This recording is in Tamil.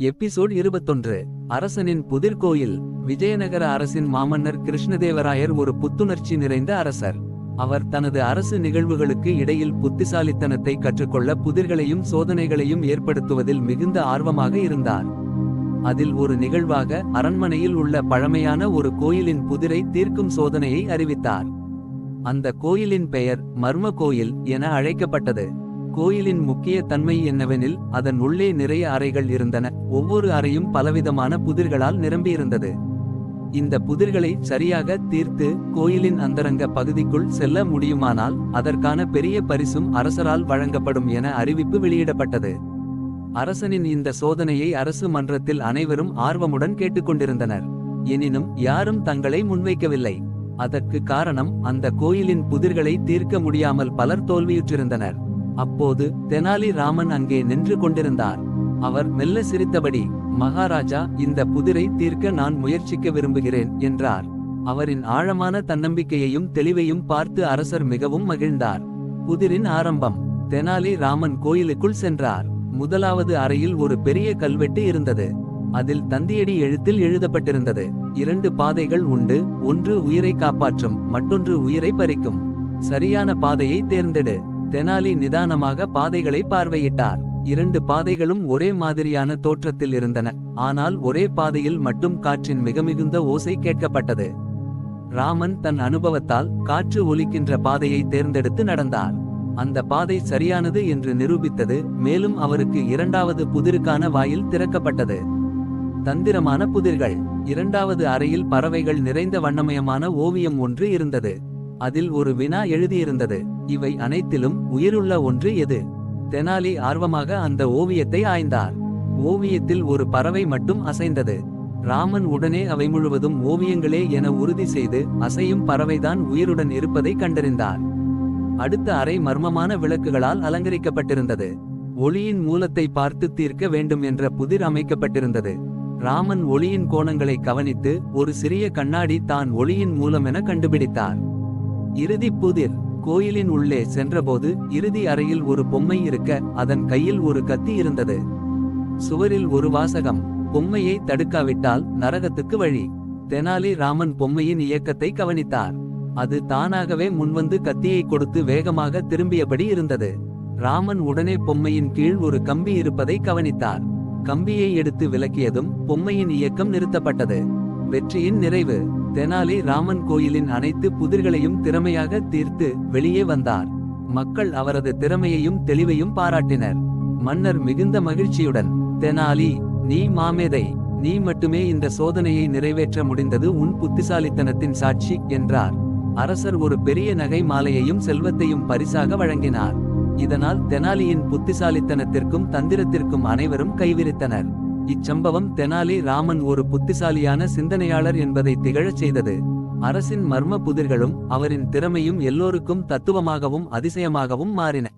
எபிசோட் இருபத்தொன்று. அரசனின் புதிர்கோயில். விஜயநகர அரசின் மாமன்னர் கிருஷ்ணதேவராயர் ஒரு புத்துணர்ச்சி நிறைந்த அரசர். அவர் தனது அரசு நிகழ்வுகளுக்கு இடையில் புத்திசாலித்தனத்தை கற்றுக்கொள்ள புதிர்களையும் சோதனைகளையும் ஏற்படுத்துவதில் மிகுந்த ஆர்வமாக இருந்தார். அதில் ஒரு நிகழ்வாக அரண்மனையில் உள்ள பழமையான ஒரு கோயிலின் புதிரை தீர்க்கும் சோதனையை அறிவித்தார். அந்த கோயிலின் பெயர் மர்ம கோயில் என அழைக்கப்பட்டது. கோயிலின் முக்கிய தன்மை என்னவெனில் அதன் உள்ளே நிறைய அறைகள் இருந்தன. ஒவ்வொரு அறையும் பலவிதமான புதிர்களால் நிரம்பியிருந்தது. இந்த புதிர்களை சரியாக தீர்த்து கோயிலின் அந்தரங்க பகுதிக்குள் செல்ல முடியுமானால் அதற்கான பெரிய பரிசும் அரசரால் வழங்கப்படும் என அறிவிப்பு வெளியிடப்பட்டது. அரசனின் இந்த சோதனையை அரசு மன்றத்தில் அனைவரும் ஆர்வமுடன் கேட்டுக்கொண்டிருந்தனர். எனினும் யாரும் தங்களை முன்வைக்கவில்லை. அதற்கு காரணம் அந்த கோயிலின் புதிர்களை தீர்க்க முடியாமல் பலர் தோல்வியுற்றிருந்தனர். அப்போது தெனாலி ராமன் அங்கே நின்று கொண்டிருந்தார். அவர் மெல்ல சிரித்தபடி மகாராஜா இந்த புதிரை தீர்க்க நான் முயற்சிக்க விரும்புகிறேன் என்றார். அவரின் ஆழமான தன்னம்பிக்கையையும் தெளிவையும் பார்த்து அரசர் மிகவும் மகிழ்ந்தார். புதிரின் ஆரம்பம். தெனாலி ராமன் கோயிலுக்குள் சென்றார். முதலாவது அறையில் ஒரு பெரிய கல்வெட்டு இருந்தது. அதில் தந்தியடி எழுத்தில் எழுதப்பட்டிருந்தது. இரண்டு பாதைகள் உண்டு ஒன்று உயிரை காப்பாற்றும் மற்றொன்று உயிரை பறிக்கும். சரியான பாதையை தேர்ந்தெடு. தெனாலி நிதானமாக பாதைகளை பார்வையிட்டார். இரண்டு பாதைகளும் ஒரே மாதிரியான தோற்றத்தில் இருந்தன. ஆனால் ஒரே பாதையில் மட்டும் காற்றின் மிக மிகுந்த ஓசை கேட்கப்பட்டது. ராமன் தன் அனுபவத்தால் காற்று ஒலிக்கின்ற பாதையை தேர்ந்தெடுத்து நடந்தார். அந்த பாதை சரியானது என்று நிரூபித்தது மேலும் அவருக்கு இரண்டாவது புதிருக்கான வாயில் திறக்கப்பட்டது. தந்திரமான புதிர்கள். இரண்டாவது அறையில் பறவைகள் நிறைந்த வண்ணமயமான ஓவியம் ஒன்று இருந்தது. அதில் ஒரு வினா எழுதியிருந்தது. இவை அனைத்திலும் உயிருள்ள ஒன்று எது? தெனாலி ஆர்வமாக அந்த ஓவியத்தை ஆய்ந்தார். ஓவியத்தில் ஒரு பறவை மட்டும் அசைந்தது. ராமன் உடனே அவை முழுவதும் ஓவியங்களே என உறுதி செய்து அசையும் பறவைதான் உயிருடன் இருப்பதை கண்டறிந்தார். அடுத்த அறை மர்மமான விளக்குகளால் அலங்கரிக்கப்பட்டிருந்தது. ஒளியின் மூலத்தை பார்த்து தீர்க்க வேண்டும் என்ற புதிர் அமைக்கப்பட்டிருந்தது. ராமன் ஒளியின் கோணங்களை கவனித்து ஒரு சிறிய கண்ணாடி தான் ஒளியின் மூலமென கண்டுபிடித்தார். இறுதி புதிர் கோயிலின் உள்ளே சென்றபோது இறுதி அறையில் ஒரு பொம்மை இருக்க அதன் கையில் ஒரு கத்தி இருந்தது. சுவரில் ஒரு வாசகம் பொம்மையை தடுக்காவிட்டால் நரகத்துக்கு வழி. தெனாலி ராமன் பொம்மையின் இயக்கத்தை கவனித்தார். அது தானாகவே முன்வந்து கத்தியை கொடுத்து வேகமாக திரும்பியபடி இருந்தது. ராமன் உடனே பொம்மையின் கீழ் ஒரு கம்பி இருப்பதை கவனித்தார். கம்பியை எடுத்து விலக்கியதும் பொம்மையின் இயக்கம் நிறுத்தப்பட்டது. வெற்றியின் நிறைவு. தெனாலி ராமன் கோயிலின் அனைத்து புதிர்களையும் திறமையாக தீர்த்து வெளியே வந்தார். மக்கள் அவரது திறமையையும் தெளிவையும் பாராட்டினர். மன்னர் மிகுந்த மகிழ்ச்சியுடன் தெனாலி நீ மாமேதை நீ மட்டுமே இந்த சோதனையை நிறைவேற்ற முடிந்தது உன் புத்திசாலித்தனத்தின் சாட்சி என்றார். அரசர் ஒரு பெரிய நகை மாலையையும் செல்வத்தையும் பரிசாக வழங்கினார். இதனால் தெனாலியின் புத்திசாலித்தனத்திற்கும் தந்திரத்திற்கும் அனைவரும் கைவிரித்தனர். இச்சம்பவம் தெனாலி ராமன் ஒரு புத்திசாலியான சிந்தனையாளர் என்பதை திகழச் செய்தது. அரசின் மர்ம புதிர்களும் அவரின் திறமையும் எல்லோருக்கும் தத்துவமாகவும் அதிசயமாகவும் மாறின.